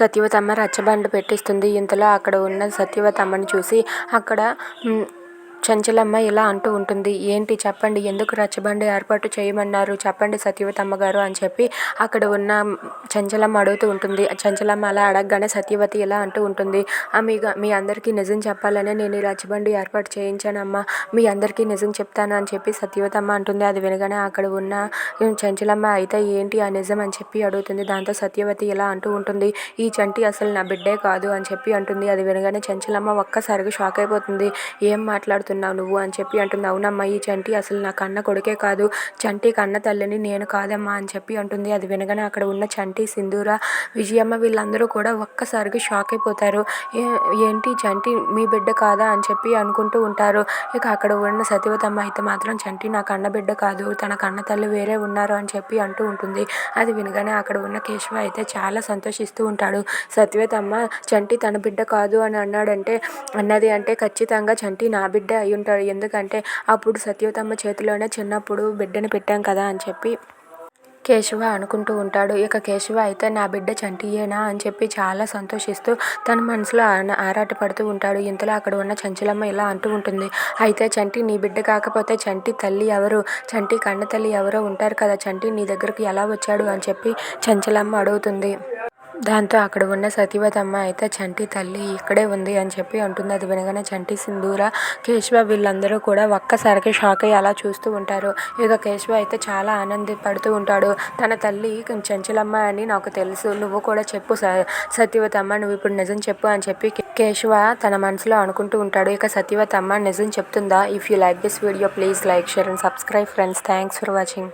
సత్యవతమ్మ రచ్చబండ పెట్టిస్తుంది. ఇంతలో అక్కడ ఉన్న సత్యవతమ్మని చూసి అక్కడ చంచలమ్మ ఇలా అంటూ ఉంటుంది. ఏంటి చెప్పండి ఎందుకు రచ్చబండి ఏర్పాటు చేయమన్నారు? చెప్పండి సత్యవతమ్మ గారు అని చెప్పి అక్కడ ఉన్న చంచలమ్మ అడుగుతూ ఉంటుంది. చంచలమ్మ అలా అడగగానే సత్యవతి ఇలా అంటూ ఉంటుంది. "ఆ, మీ మీ అందరికీ నిజం చెప్పాలనే నేను ఈ రచ్చబండి ఏర్పాటు చేయించానమ్మా. మీ అందరికీ నిజం చెప్తాను అని చెప్పి సత్యవతమ్మ అంటుంది. అది వినగానే అక్కడ ఉన్న చంచలమ్మ అయితే ఏంటి ఆ నిజం అని చెప్పి అడుగుతుంది. దాంతో సత్యవతి ఇలా అంటూ ఉంటుంది. ఈ చంటి అసలు నా బిడ్డే కాదు అని చెప్పి అంటుంది. అది వినగానే చంచలమ్మ ఒక్కసారిగా షాక్ అయిపోతుంది. ఏం మాట్లాడుతున్నావు నువ్వు అని చెప్పి అంటుంది అవునమ్మా ఈ చంటి అసలు నా కన్న కొడుకే కాదు. చంటి కన్న తల్లిని నేను కాదమ్మా అని చెప్పి అంటుంది. అది వినగానే అక్కడ ఉన్న చంటి సింధూర విజయమ్మ వీళ్ళందరూ కూడా ఒక్కసారిగా షాక్ అయిపోతారు. ఏంటి చంటి మీ బిడ్డ కాదా? అని చెప్పి అనుకుంటూ ఉంటారు. ఇక అక్కడ ఉన్న సత్యవతమ్మ అయితే మాత్రం చంటి నా కన్న బిడ్డ కాదు. తన కన్న తల్లి వేరే ఉన్నారు అని చెప్పి అంటూ ఉంటుంది. అది వినగానే అక్కడ ఉన్న కేశవ అయితే చాలా సంతోషిస్తూ ఉంటాడు. సత్యవేతమ్మ చంటి తన బిడ్డ కాదు అని అన్నాడంటే అన్నది అంటే ఖచ్చితంగా చంటి నా బిడ్డ అయి ఉంటాడు. ఎందుకంటే అప్పుడు సత్యవతమ్మ చేతిలోనే చిన్నప్పుడు బిడ్డను పెట్టాం కదా అని చెప్పి కేశవ అనుకుంటూ ఉంటాడు. ఇక కేశవ అయితే నా బిడ్డ చంటియేనా? అని చెప్పి చాలా సంతోషిస్తూ తన మనసులో ఆరాటపడుతూ ఉంటాడు. ఇంతలో అక్కడ ఉన్న చంచలమ్మ ఇలా అంటూ ఉంటుంది. అయితే చంటి నీ బిడ్డ కాకపోతే చంటి తల్లి ఎవరు? చంటి కన్న తల్లి ఎవరో ఉంటారు కదా? చంటి నీ దగ్గరకు ఎలా వచ్చాడు? అని చెప్పి చంచలమ్మ అడుగుతుంది. దాంతో అక్కడ ఉన్న సతీవతమ్మ అయితే చంటి తల్లి ఇక్కడే ఉంది అని చెప్పి అంటుంది. అది వినగానే చంటి సింధూర కేశవ వీళ్ళందరూ కూడా ఒక్కసారికి షాక్ అయ్యి అలా చూస్తూ ఉంటారు. ఇక కేశవ అయితే చాలా ఆనందపడుతూ ఉంటాడు. తన తల్లి చంచలమ్మ అని నాకు తెలుసు. నువ్వు కూడా చెప్పు స- నువ్వు ఇప్పుడు నిజం చెప్పు అని చెప్పి కేశవ తన మనసులో అనుకుంటూ ఉంటాడు. ఇక సతీవతమ్మ నిజం చెప్తుందా? If you like this video please like share and subscribe friends thanks for watching